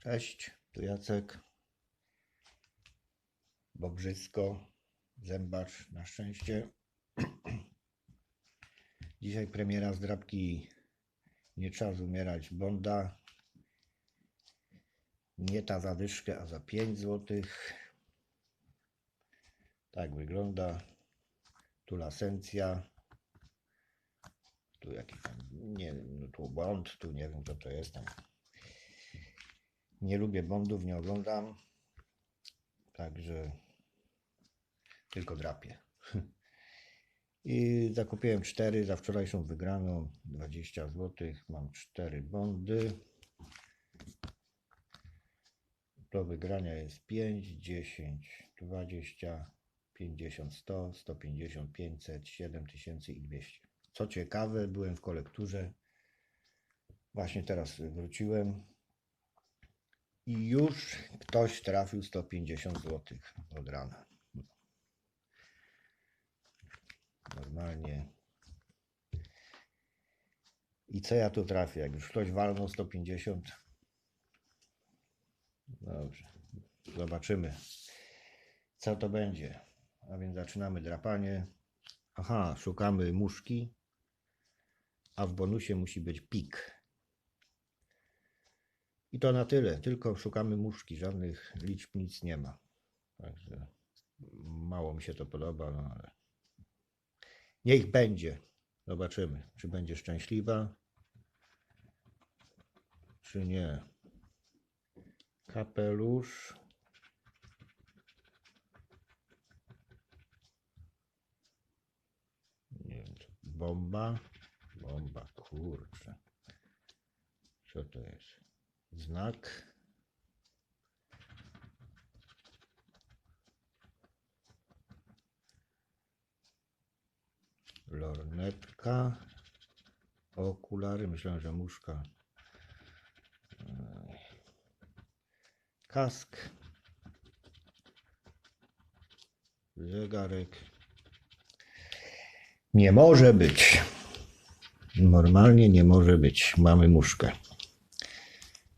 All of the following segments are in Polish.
Cześć, tu Jacek. Bobrzysko, zębacz na szczęście. Dzisiaj premiera zdrabki Nie czas umierać Bonda. Nie ta za dyszkę, a za 5 zł. Tak wygląda. Tu lasencja. Tu jakiś tam, nie no tu Bond, tu nie wiem co to jest tam. Nie lubię Bondów, nie oglądam. Także tylko drapię. I zakupiłem cztery za wczorajszą wygraną 20 zł. Mam cztery Bondy. Do wygrania jest 5, 10, 20, 50, 100, 150, 500, 7000 i 200. Co ciekawe, byłem w kolekturze. Właśnie teraz wróciłem. I już ktoś trafił 150 zł od rana. Normalnie. I co ja tu trafię? Jak już ktoś walnął 150. Dobrze. Zobaczymy, co to będzie. A więc zaczynamy drapanie. Aha, szukamy muszki. A w bonusie musi być pik. I to na tyle. Tylko szukamy muszki. Żadnych liczb nic nie ma. Także mało mi się to podoba, no ale niech będzie. Zobaczymy, czy będzie szczęśliwa, czy nie. Kapelusz. Bomba. Bomba, kurczę. Co to jest? Znak. Lornetka. Okulary. Myślałem, że muszka. Kask. Zegarek. Nie może być. Normalnie nie może być. Mamy muszkę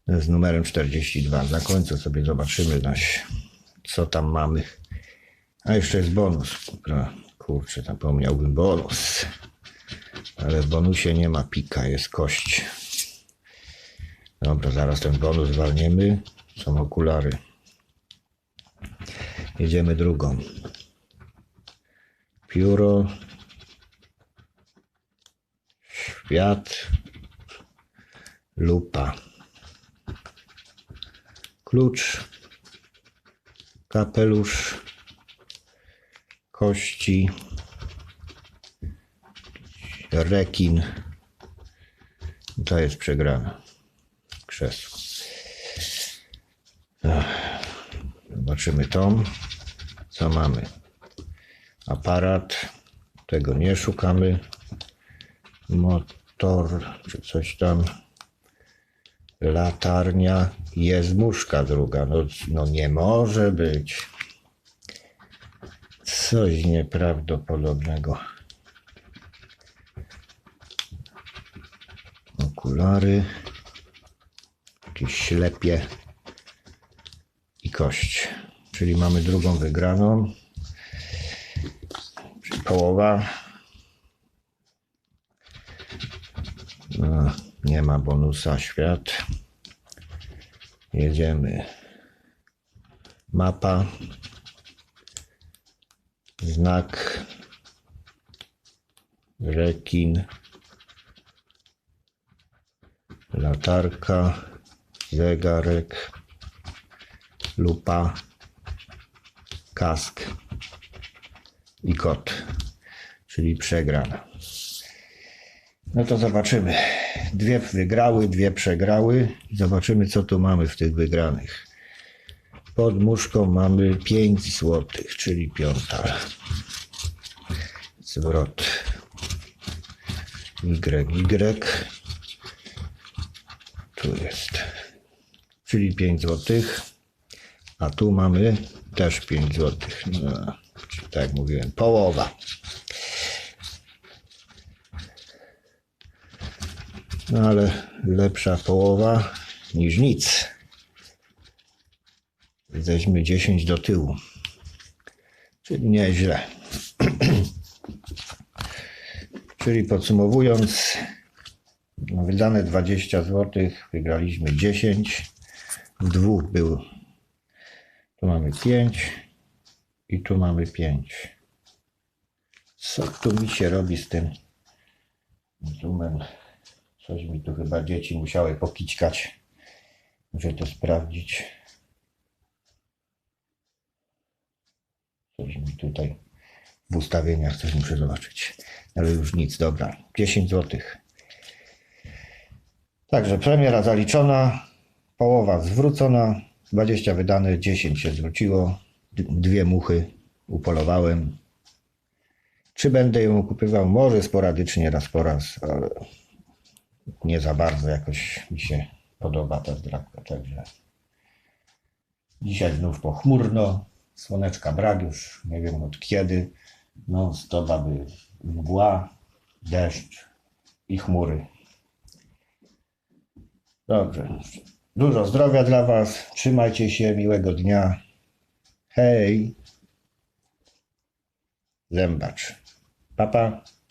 z numerem 42. Na końcu sobie zobaczymy co tam mamy. A jeszcze jest bonus. Kurczę, zapomniałbym bonus. Ale w bonusie nie ma pika, jest kość. Dobra, zaraz ten bonus walniemy. Są okulary. Jedziemy drugą. Pióro. Świat. Lupa klucz, kapelusz, kości, rekin. To jest przegrana. Krzesło. Zobaczymy tą. Co mamy? Aparat. Tego nie szukamy. Motor, czy coś tam latarnia, jest muszka druga. No, no nie może być. Coś nieprawdopodobnego. Okulary, jakieś ślepie i kość. Czyli mamy drugą wygraną. Czyli połowa. No, nie ma bonusa świat. Jedziemy. Mapa. Znak. Rekin. Latarka. Zegarek. Lupa. Kask. I kot. Czyli przegrana. No to zobaczymy. Dwie wygrały, dwie przegrały. Zobaczymy, co tu mamy w tych wygranych. Pod muszką mamy 5 zł, czyli piąta. Zwrot. Y, Y. Tu jest. Czyli 5 zł. A tu mamy też 5 zł. No, tak jak mówiłem, połowa. No ale lepsza połowa niż nic. Jesteśmy 10 do tyłu. Czyli nieźle. Czyli podsumowując, no wydane 20 zł, wygraliśmy 10. W dwóch był. Tu mamy 5 i tu mamy 5. Co tu mi się robi z tym zoomem? Coś mi tu chyba dzieci musiały pokićkać. Muszę to sprawdzić. Coś mi tutaj w ustawieniach coś muszę zobaczyć. Ale już nic, dobra. 10 zł. Także premiera zaliczona, połowa zwrócona, 20 wydane, 10 się zwróciło, dwie muchy upolowałem. Czy będę ją kupywał? Może sporadycznie, raz po raz, ale nie za bardzo jakoś mi się podoba ta zdrawka, także dzisiaj znów pochmurno, słoneczka brak już, nie wiem od kiedy, no to baby mgła, deszcz i chmury. Dobrze, dużo zdrowia dla Was, trzymajcie się, miłego dnia, hej, zębacz, papa. Pa.